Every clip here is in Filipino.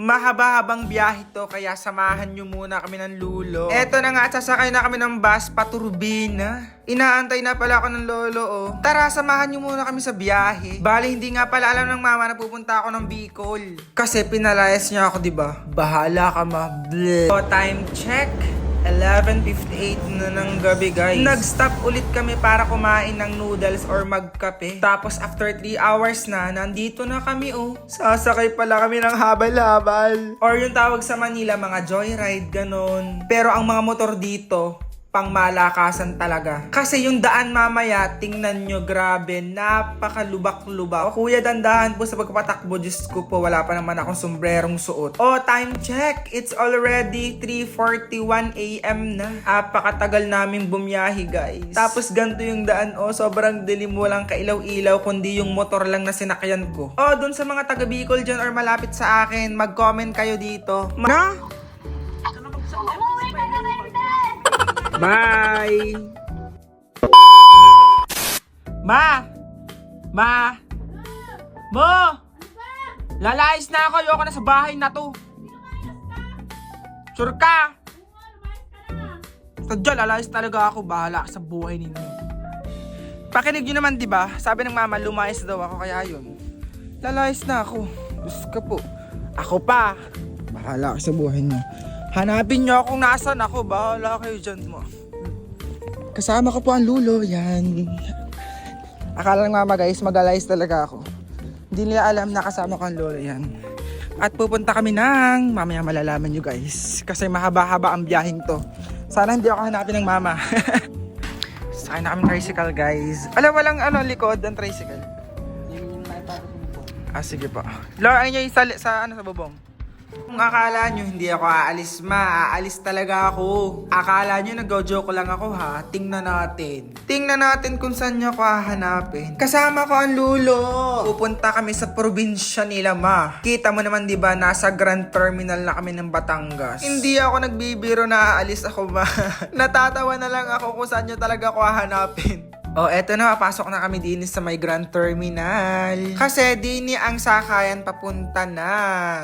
Mahaba-habang biyahe to, kaya samahan nyo muna kami ng lulo. Eto na nga, sasakay na kami ng bus paturbina. Inaantay na pala ako ng lolo, oh. Tara, samahan nyo muna kami sa biyahe. Bali, hindi nga pala alam ng mama na pupunta ako ng Bicol. Kasi pinalayas niya ako, di ba? Bahala ka, ma. Bleh. So, time check. 11.58 na ng gabi guys. Nag-stop ulit kami para kumain ng noodles or magkape. Tapos after 3 hours na, nandito na kami oh. Sasakay pala kami ng habal-habal. Or yung tawag sa Manila, mga joyride, ganon. Pero ang mga motor dito, pang malakasan talaga. Kasi yung daan mamaya, tingnan nyo, grabe, napakalubak-lubak. O kuya, dandahan po sa pagpatakbo, Diyos ko po, wala pa naman akong sombrerong suot. Oh, time check! It's already 3.41 a.m. na. Apakatagal namin bumiyahi, guys. Tapos ganito yung daan, oh, sobrang dilim, walang kailaw-ilaw, kundi yung motor lang na sinakyan ko. Oh, dun sa mga taga Bicol dyan or malapit sa akin, mag-comment kayo dito. Ma- na? Bye! Ma! Ma! Mo! Lalayas na ako. Ayoko na sa bahay na to. Sure ka? Sadya, lalayas talaga ako. Bahala sa buhay ninyo. Pakinig nyo naman, di ba? Sabi ng mama, lumayas daw ako. Kaya yun. Lalayas na ako. Diyos ka po. Ako pa. Bahala sa buhay niyo. Hanapin niyo akong nasan ako. Bahala kayo dyan mo. Kasama ko po ang lulo. Yan. Akala ng mama guys, mag-alayas talaga ako. Hindi nila alam na kasama ko ang lolo yan. At pupunta kami ng, mamaya malalaman nyo guys. Kasi mahaba-haba ang biyaheng to. Sana hindi ako hanapin ng mama. Sakay na kami tricycle guys. Alam, walang ano, likod ng tricycle. Ah, sige po. Lord, ano nyo sa, sa, ano, sa bubong? Kung akala nyo hindi ako aalis ma, aalis talaga ako. Akala nyo nag-joke lang ako ha, tingnan natin. Tingnan natin kung saan nyo ako hahanapin. Kasama ko ang lulo. Pupunta kami sa probinsya nila ma. Kita mo naman ba nasa Grand Terminal na kami ng Batangas. Hindi ako nagbibiro na aalis ako ma. Natatawa na lang ako kung saan nyo talaga ako hahanapin. Oh, eto na, pasok na kami din sa may Grand Terminal. Kasi din ang sakayan papunta na.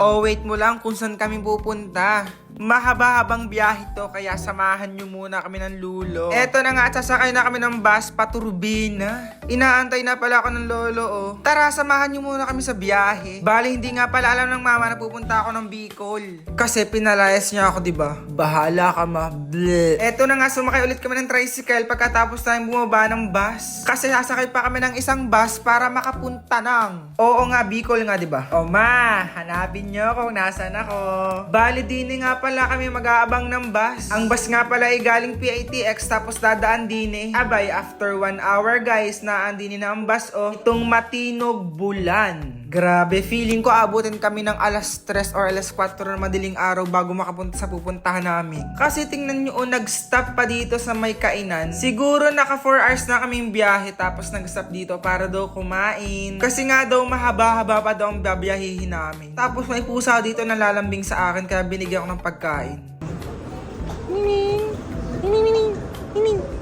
Oh, wait mo lang kung saan kami pupunta. Mahaba-habang biyahe to, kaya samahan nyo muna kami ng lulo. Eto na nga, at sasakay na kami ng bus paturbina. Inaantay na pala ako ng lolo, oh. Tara, samahan nyo muna kami sa biyahe. Bali, hindi nga pala alam ng mama na pupunta ako ng Bicol. Kasi pinalayas niya ako, di ba? Bahala ka, ma. Bleh. Eto na nga, sumakay ulit kami ng tricycle pagkatapos tayong bumaba ng bus. Kasi sasakay pa kami ng isang bus para makapunta ng... Oo nga, Bicol nga, di ba? O ma, hanapin nyo kung nasan ako. Bali, din nga pala kami mag-aabang ng bus. Ang bus nga pala ay galing PITX tapos dadaan din eh. Abay, after one hour guys, naandini na ang bus oh. Itong Matinog Bulan. Grabe, feeling ko abutin kami ng alas 3 or alas 4 na madaling araw bago makapunta sa pupuntahan namin. Kasi tingnan nyo, oh, nag-stop pa dito sa may kainan. Siguro naka 4 hours na kaming biyahe tapos nag-stop dito para daw kumain. Kasi nga daw mahaba-haba pa daw ang babiyahihin namin. Tapos may pusa dito na lalambing sa akin kaya binigyan ko ng pagkain. Nining! Nining, nining, nining.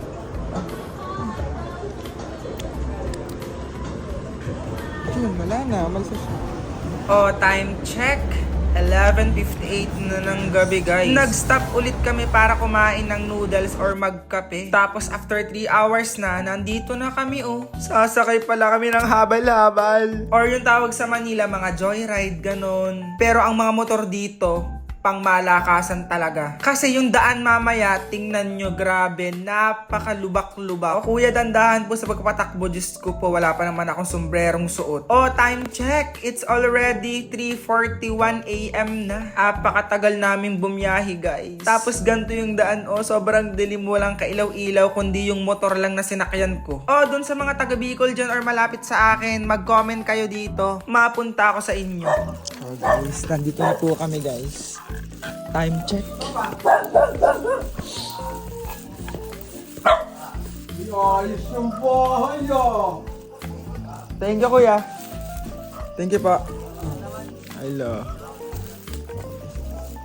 Wala na. Umalis na siya. Oh, time check. 11.58 na ng gabi guys. Nag-stop ulit kami para kumain ng noodles or magkape. Tapos after 3 hours na, nandito na kami oh. Sasakay pala kami ng habal-habal. Or yung tawag sa Manila, mga joyride, ganon. Pero ang mga motor dito, pang malakasan talaga. Kasi yung daan mamaya, tingnan nyo, grabe, napakalubak-lubak. O kuya, dandahan po sa pagpatakbo, Diyos ko po, wala pa naman akong sombrerong suot. Oh, time check! It's already 3.41 a.m. na. Apakatagal namin bumiyahi, guys. Tapos ganito yung daan, oh, sobrang dilim, walang kailaw-ilaw, kundi yung motor lang na sinakyan ko. Oh, dun sa mga taga Bicol dyan or malapit sa akin, mag-comment kayo dito. Mapunta ako sa inyo. Oh guys, nandito na po kami guys. Time check. Ayos yung bahay ah! Thank you kuya. Thank you pa. Hello.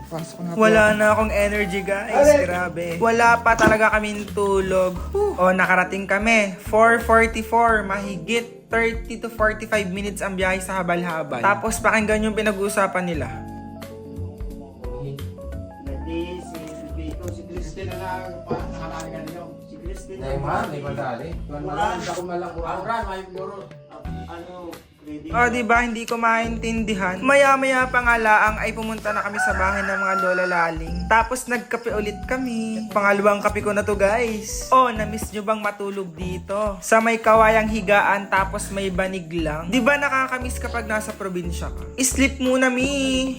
Pasok na po. Wala na akong energy guys. Grabe. Wala pa talaga kaming tulog. O nakarating kami. 4.44. Mahigit 30 to 45 minutes ang biyahe sa habal-habal. Tapos pakinggan yung pinag-uusapan nila. Neymar, Neymar dali. Tuan malang, ako malang kurang. Ang ran, may puro. Ano, ready. O, di ba hindi ko maintindihan? Maya-maya pa nga laang ay pumunta na kami sa bahay ng mga lola laling. Tapos nagkape ulit kami. Pangalawang kape ko na to guys. O, na-miss nyo bang matulog dito? Sa may kawayang higaan tapos may banig lang. Di ba nakakamiss kapag nasa probinsya ka? Sleep muna mi.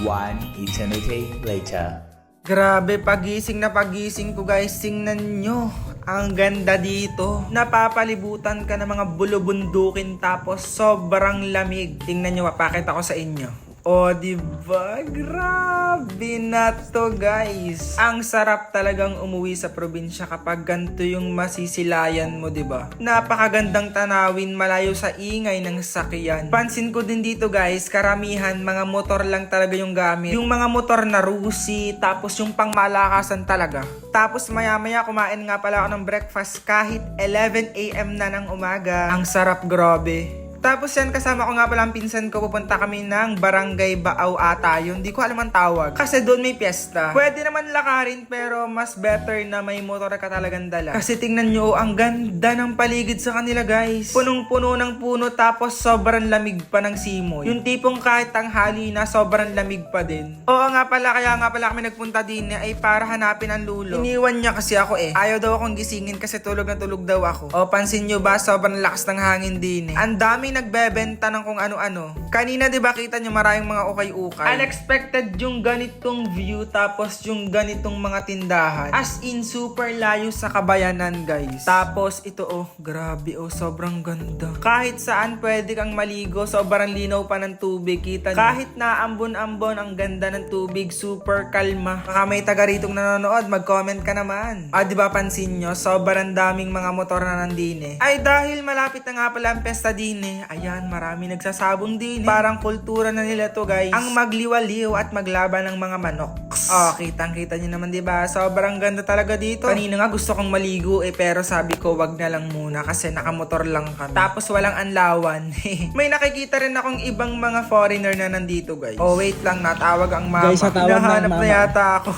One eternity later. Grabe, pagising na pagising ko guys, tingnan nyo. Ang ganda dito. Napapalibutan ka ng mga bulubundukin tapos sobrang lamig. Tingnan nyo, papakita ko sa inyo. O, di ba? Grabe na to, guys. Ang sarap talagang umuwi sa probinsya kapag ganito yung masisilayan mo, di ba? Napakagandang tanawin malayo sa ingay ng sakyan. Pansin ko din dito, guys, karamihan mga motor lang talaga yung gamit. Yung mga motor na rusi, tapos yung pangmalakasan talaga. Tapos maya-maya kumain nga pala ako ng breakfast kahit 11 a.m. na ng umaga. Ang sarap, grabe. Tapos yan, kasama ko nga pala ang pinsan ko, pupunta kami ng Barangay Baaw ata yun. Hindi ko alam ang tawag. Kasi doon may piyesta. Pwede naman lakarin, pero mas better na may motor ka talagang dala. Kasi tingnan nyo, ang ganda ng paligid sa kanila guys. Punong-puno ng puno, tapos sobrang lamig pa ng simoy. Yung tipong kahit tanghali na, sobrang lamig pa din. Oo nga pala, kaya nga pala kami nagpunta din ay para hanapin ang lulo. Iniwan niya kasi ako eh. Ayaw daw akong gisingin kasi tulog na tulog daw ako. O pansin nyo ba, sobrang lakas ng hangin din eh. Ang nagbebenta ng kung ano-ano. Kanina 'di ba kita nyo maraming mga ukay-ukay. Unexpected yung ganitong view tapos yung ganitong mga tindahan. As in super layo sa kabayanan guys. Tapos ito oh, grabe oh, sobrang ganda. Kahit saan pwede kang maligo, sobrang linaw pa ng tubig. Kita nyo. Kahit na ambon-ambon ang ganda ng tubig, super kalma. Baka may taga ritong nanonood, mag-comment ka naman. Ah, di ba pansin nyo, sobrang daming mga motor na nandine. Ay dahil malapit na nga pala ang pesta dine, ayan, marami nagsasabong din. Parang kultura na nila to guys. Ang magliwaliw at maglaban ng mga manok. Oh, kitang-kita nyo naman 'di ba? Sobrang ganda talaga dito. Kanina nga gusto kong maligo eh pero sabi ko wag na lang muna kasi nakamotor lang kami. Tapos walang anlawan. May nakikita rin akong ibang mga foreigner na nandito guys. Oh, wait lang, natawag ang mama. Guys, natawag na ang Hinahanap na mama. yata ako.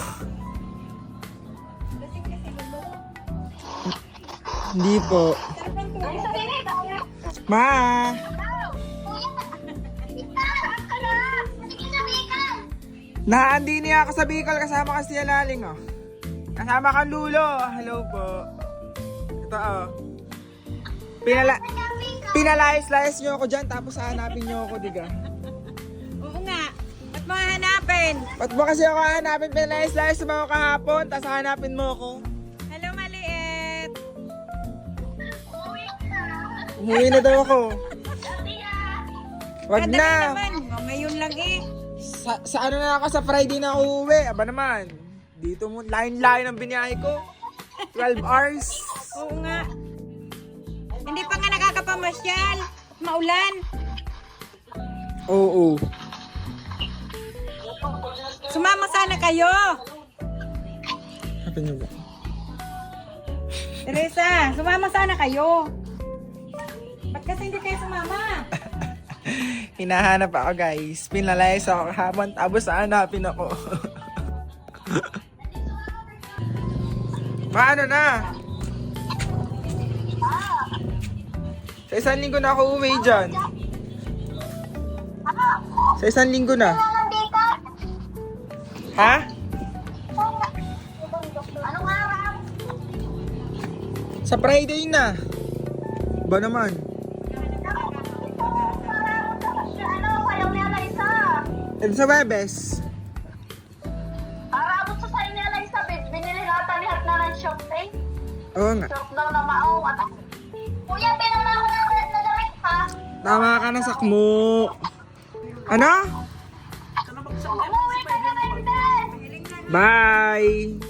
Hindi po. Ma! Naandi niya ako sa Bicol kasama ka siya laling oh. Kasama ka Lulo. Hello po. Ito oh. Pinala Pinalayas-layas niyo ako dyan tapos hahanapin niyo ako, diga. Oo nga. Ba't mo hahanapin? Ba't mo kasi ako hahanapin? Pinalayas-layas mo ako kahapon tapos hahanapin mo ako. Umuwi na daw ako. Wag Kadali na. naman. O, ngayon lang eh. Sa, sa ano na ako, sa Friday na ako uwi. Aba naman. Dito mo, line-line ang biniyahe ko. 12 hours. Oo nga. Hindi pa nga nakakapamasyal. Maulan. Oo. Sumama sana kayo. Sabi niyo ba? Teresa, sumama sana kayo. Kasi hindi kayo sumama? Hinahanap ako guys. Pinalayas ako kahapon tapos hanapin ako. Paano na? Sa isang linggo na ako uwi dyan. Sa isang linggo na. Ha? Sa Friday na. Ba naman? Eh, sa Webes. Para abot sa sayo ni Elizabeth, binili nata ni Hat na ng shopping. Oo nga. Shop daw na mao. At Kuya, pinang na ako ng ulit na damit ha. Tama ka na sakmo. Ano? Umuwi ka na rin din. Bye!